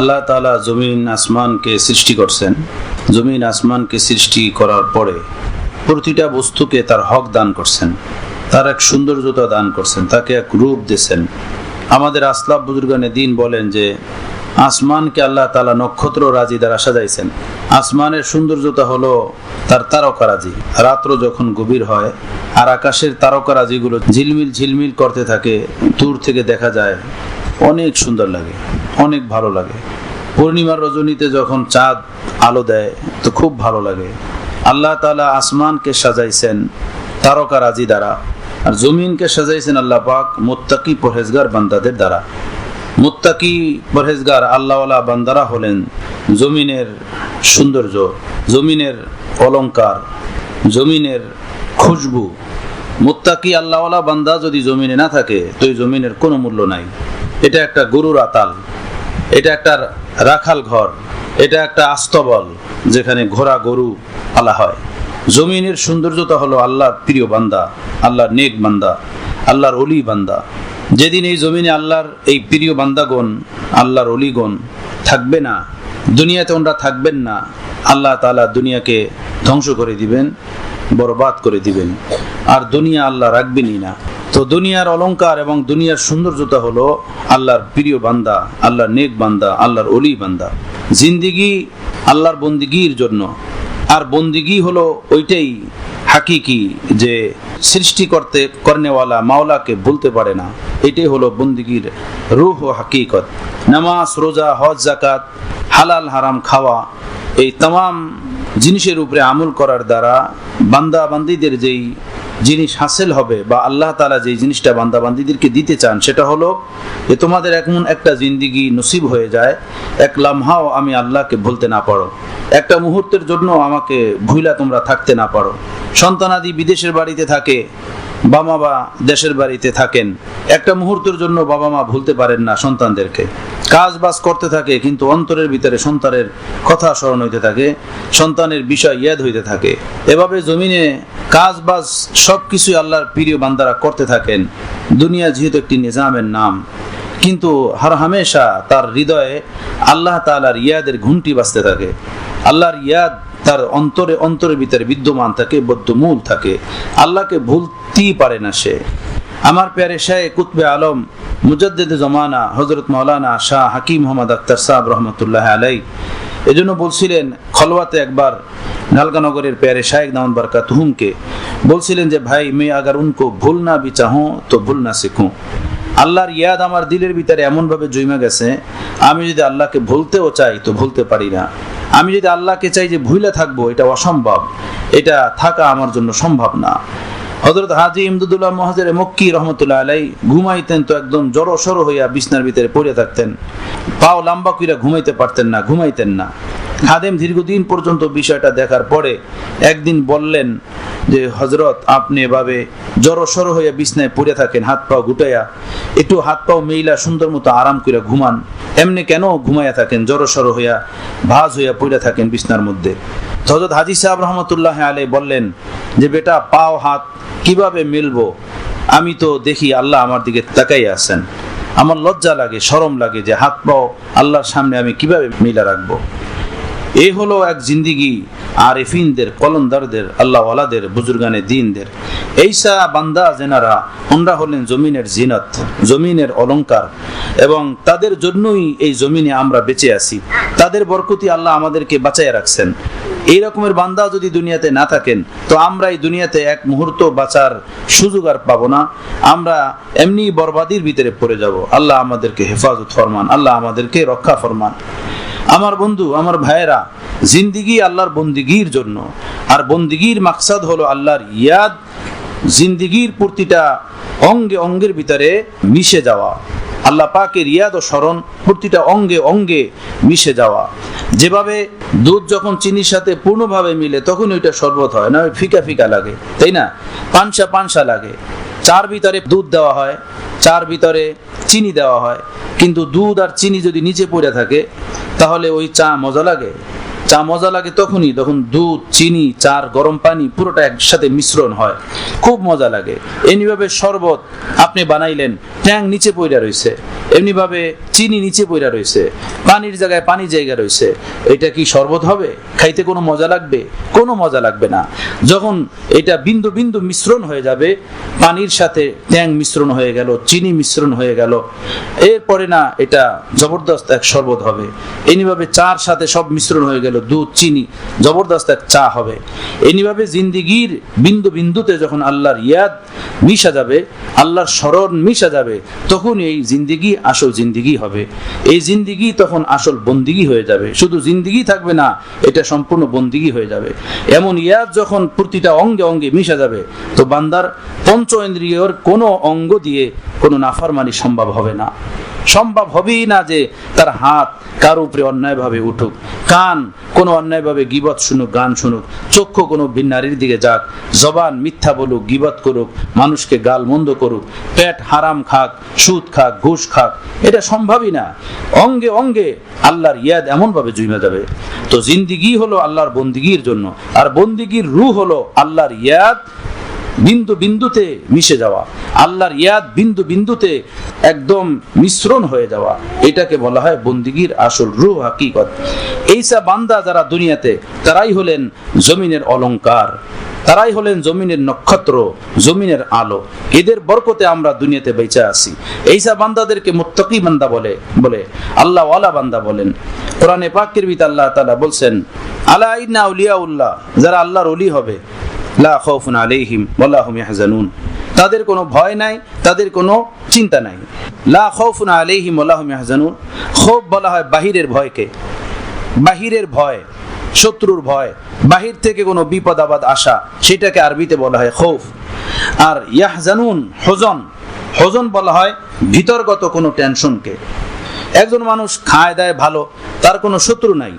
আল্লাহ তালা জমিন, আসমানকে সৃষ্টি করছেন। জমিন, আসমানকে সৃষ্টি করার পরে প্রতিটা বস্তুকে তার হক দান করছেন। তার এক সৌন্দর্যতা দান করছেন, তাকে এক রূপ দিয়েছেন। আমাদের আসলাফ বুজুর্গানে দিন বলেন যে, আসমানকে আল্লাহ তালা নক্ষত্র রাজি দ্বারা সাজাইছেন। আসমানের সৌন্দর্যতা হলো তার তারকারাজি রাত্র যখন গভীর হয় আর আকাশের তারকারাজিগুলো ঝিলমিল ঝিলমিল করতে থাকে, দূর থেকে দেখা যায়, অনেক সুন্দর লাগে। অনেক ভালো লাগে। পূর্ণিমার রজনীতে যখন চাঁদ আলো দেয়, তো খুব ভালো লাগে। আল্লাহ তালা আসমানকে সাজাইছেন তারকারাজি দ্বারা আর জমিনকে সাজাইছেন আল্লাহ পাক মোত্তাকি পরহেজগার বান্দাদের দ্বারা। মোত্তাকি পরহেজগার আল্লাহওয়ালা বান্দারা হলেন জমিনের সৌন্দর্য, জমিনের অলঙ্কার জমিনের খুশবু। মোত্তাকি আল্লাহওয়ালা বান্দা যদি জমিনে না থাকে, তো জমিনের কোনো মূল্য নাই। এটা একটা গরুর আতাল। এটা একটা রাখাল ঘর, এটা একটা আস্তবল যেখানে ঘোড়া গরু পালা হয়। জমিনের সৌন্দর্যতা হলো আল্লাহর প্রিয় বান্দা, আল্লাহর নেক বান্দা, আল্লাহর অলি বান্দা। যেদিন এই জমিনে আল্লাহর এই প্রিয় বান্দাগণ, আল্লাহর অলিগণ থাকবে না, দুনিয়াতে ওনরা থাকবেন না, আল্লাহ তালা দুনিয়াকে ধ্বংস করে দিবেন, বরবাদ করে দিবেন। আর দুনিয়া আল্লাহ রাখবেনই না। তো দুনিয়ার অলংকার এবং দুনিয়ার সৌন্দর্যতা হলো আল্লাহর প্রিয় বান্দা, আল্লাহর নেক বান্দা, আল্লাহর অলি বান্দা। জিন্দিগি আল্লাহর বন্দিগির জন্য। আর বন্দিগি হলো ওইটাই হাকিকি যে সৃষ্টি করতে কর্নেওয়ালা, মাওলাকে বলতে পারে না। এটাই হলো বন্দিগির রুহ ও হাকিকত। নামাজ, রোজা, হজ জাকাত হালাল, হারাম খাওয়া, এই তাম জিনিসের উপরে আমল করার দ্বারা বান্দা বান্দিদের যেই জিনিস হাসিল হবে বা আল্লাহ তালা যে জিনিসটা বান্দা বান্দিদেরকে দিতে চান, সেটা হলো যে তোমাদের এমন একটা জিন্দিগি নসিব হয়ে যায়, এক লামহাও আমি আল্লাহকে ভুলতে না পারো। একটা মুহূর্তের জন্য আমাকে ভুইলা তোমরা থাকতে না পারো। সন্তানাদি বিদেশের বাড়িতে থাকে, বাবা মা দেশের বাড়িতে থাকেন। একটা মুহূর্তের জন্য বাবা মা ভুলতে পারেন না সন্তানদেরকে। কাজ বাজ করতে থাকে, কিন্তু অন্তরের ভিতরে সন্তানের কথা স্মরণ হইতে থাকে, সন্তানের বিষয় ইয়াদ হইতে থাকে। এভাবে জমিনে কাজ বাজ সব কিছুই আল্লাহর প্রিয় বান্দারা করতে থাকেন। দুনিয়া যেহেতু একটি নিজামের নাম, কিন্তু হর হামেশা তার হৃদয়ে আল্লাহ তালার ইয়াদের ঘুমটি বাজতে থাকে। আল্লাহর ইয়াদ তার অন্তরে, অন্তরের ভিতরে বিদ্যমান থাকে, বদ্ধমূল থাকে। আল্লাহকে ভুলতেই পারে না সে। আমার প্যারে শাহ কুতবে আলম, মুজদ্দেদ জমানা হজরত মৌলানা শাহ হাকিম মোহাম্মদ আক্তার সাহেব রহমতুল্লাহ আলাই এজন্য বলছিলেন, খলওয়াতে একবার নালকানগরের প্যারে শাহেক দামন বরকা তুহুমকে বলছিলেন যে, ভাই, মে আগার উনকো ভুল না বি চাহো, তো ভুল না শিখুঁ। আল্লাহর ইয়াদ আমার দিলের ভিতরে এমনভাবে জমে গেছে, আমি যদি আল্লাহকে ভুলতেও চাই, তো ভুলতে পারি না। আমি যদি আল্লাহকে চাই যে ভুলে থাকব, এটা অসম্ভব। এটা থাকা আমার জন্য সম্ভব না। হজরত হাজি ইমদুদুল্লাহ মহাজের মক্কি রহমতুল্লাহ আলাই ঘুমাইতেন তো একদম জড়ো সড়ো হইয়া বিছনার ভিতরে পড়ে থাকতেন। পাও লম্বা কইরা ঘুমাইতে পারতেন না, ঘুমাইতেন না। খাদেম দীর্ঘদিন পর্যন্ত বিষয়টা দেখার পরে একদিন বললেন যে হজরত আপনি এভাবে সড়ো হইয়া বিছনায় পড়ে থাকেন, হাত পাও গুটাইয়া, একটু হাত পাও মেইলা সুন্দর মতো আরাম করে ঘুমান। এমনি কেন ঘুমাইয়া থাকেন জড়ো সড়ো হইয়া, ভাজ হইয়া পড়ে থাকেন বিছনার মধ্যে? হজরত হাজি সাহেব রহমতুল্লাহ আলে বললেন যে বেটা, পাও, হাত, কীভাবে মিলবো? আমি তো দেখি আল্লাহ আমার দিকে তাকাই আছেন। আমার লজ্জা লাগে সরম লাগে যে হাত, পাও আল্লাহর সামনে আমি কীভাবে মিলা রাখব? এই হলো এক জিন্দিগি আরেফিনদের কলন্দারদের আল্লাহওয়ালাদের, বুজুর্গানে দিনদের। এইসা বান্দা জেনারা, ওনরা হলেন জমিনের জিনত, জমিনের অলংকার, এবং তাদের জন্যই এই জমিনে আমরা বেঁচে আছি। তাদের বরকতি আল্লাহ আমাদেরকে বাঁচাইয়া রাখছেন। এই রকমের বান্দা যদি দুনিয়াতে না থাকেন, তো আমরা এই দুনিয়াতে এক মুহূর্ত বাঁচার সুযোগ আর পাবো না। আমরা এমনি বরবাদির ভিতরে পড়ে যাব। আল্লাহ আমাদেরকে হেফাজত ফরমান, আল্লাহ আমাদেরকে রক্ষা ফরমান। আমার বন্ধু, আমার ভাইয়েরা, জিন্দিগি আল্লাহর বন্দিগির জন্য। আর বন্দিগির মাকসাদ হলো আল্লাহর ইয়াদ জিন্দিগির প্রতিটা অঙ্গে অঙ্গের ভিতরে মিশে যাওয়া। আল্লাহ পাকের ইয়াদ ও স্মরণ প্রতিটা অঙ্গে অঙ্গে মিশে যাওয়া। যেভাবে দুধ যখন চিনির সাথে পূর্ণভাবে মিলে, তখন ওইটা শরবত হয় না ফিকা ফিকা লাগে, তাই না? পানসা পানসা লাগে। চার ভিতরে দুধ দেওয়া হয়, চার ভিতরে চিনি দেওয়া হয়। কিন্তু দুধ আর চিনি যদি নিচে পড়ে থাকে, তাহলে ওই চা মজা লাগে। চা মজা লাগে তখনই যখন দুধ, চিনি, চার, গরম পানি পুরোটা একসাথে মিশ্রণ হয়। খুব মজা লাগে। এমনিভাবে শরবত আপনি বানাইলেন, ট্যাং নিচে পইরা রয়েছে এমনিভাবে চিনি নিচে পইরা রয়েছে পানির জায়গায় পানি জায়গা রয়েছে এটা কি শরবত হবে? খাইতে কোনো মজা লাগবে? কোনো মজা লাগবে না। যখন এটা বিন্দু বিন্দু মিশ্রণ হয়ে যাবে, পানির সাথে ট্যাং মিশ্রণ হয়ে গেল, চিনি মিশ্রণ হয়ে গেল। এরপরে না, এটা জবরদস্ত এক শরবত হবে। এমনিভাবে চার সাথে সব মিশ্রণ হয়ে গেল। দুধ, চিনি, জবরদস্ত এক চা হবে। এমনিভাবে জিন্দিগির বিন্দু বিন্দুতে যখন আল্লাহর ইয়াদ মিশা যাবে, আল্লাহর স্মরণ মিশা যাবে, তখন এই জিন্দিগি আসল জিন্দিগি হবে। এই জিন্দিগি তখন আসল বন্দিগি হয়ে যাবে। শুধু জিন্দিগি থাকবে না, এটা সম্পূর্ণ বন্দিগি হয়ে যাবে। এমন ইয়াদ যখন প্রতিটা অঙ্গে অঙ্গে মিশা যাবে, তো বান্দার পঞ্চ ইন্দ্রিয়র কোনো অঙ্গ দিয়ে কোনো নাফারমানি সম্ভব হবে না। সম্ভব হবেই না যে তার হাত কার উপরে অন্যায়ভাবে উঠুক। কান কোনো অন্যায়ভাবে গিবত শুনুক, গান শুনুক, চক্ষু কোনো ভিন্নারীর দিকে যাক, জবান মিথ্যা বলুক, গিবত করুক, মানুষকে গাল মন্দ করুক, পেট হারাম খাক, সুদ খাক, ঘুষ খাক, এটা সম্ভবই না। অঙ্গে অঙ্গে আল্লাহর ইয়াদ এমনভাবে জুইমে যাবে। তো জিন্দিগি হলো আল্লাহর বন্দিগির জন্য, আর বন্দিগির রু হলো আল্লাহর ইয়াদ বিন্দু বিন্দুতে মিশে যাওয়া, আল্লাহর ইয়াদ বিন্দু বিন্দুতে একদম মিশ্রণ হয়ে যাওয়া, এটাকে বলা হয় বন্দিগির আসল রূহ হাকিকত। এইসা বান্দা যারা দুনিয়াতে, তারাই হলেন জমিনের অলংকার তারাই হলেন জমিনের নক্ষত্র, জমিনের আলো। এদের বরকতে আমরা দুনিয়াতে বেঁচে আছি। এইসা বান্দাদেরকে মুত্তকি বান্দা বলে বলে আল্লাহ ওয়ালা বান্দা বলেন। কোরআনে পাকের ভিত আল্লাহ তাআলা বলছেন, আলা ইন্না আউলিয়াউল্লাহ যারা আল্লাহর ওলি হবে লা তাদের কোনো ভয় নাই, তাদের কোনো চিন্তা নাই। লা বলা হয় বাহিরের ভয়কে। বাহিরের ভয়, শত্রুর ভয়, বাহির থেকে কোনো বিপদ আবাদ আসা সেটাকে আরবিতে বলা হয় খৌফ। আর ইয়াহজানুন, হজন। হজন বলা হয় ভিতরগত কোনো টেনশনকে। একজন মানুষ খায়, দেয়, ভালো, তার কোনো শত্রু নাই।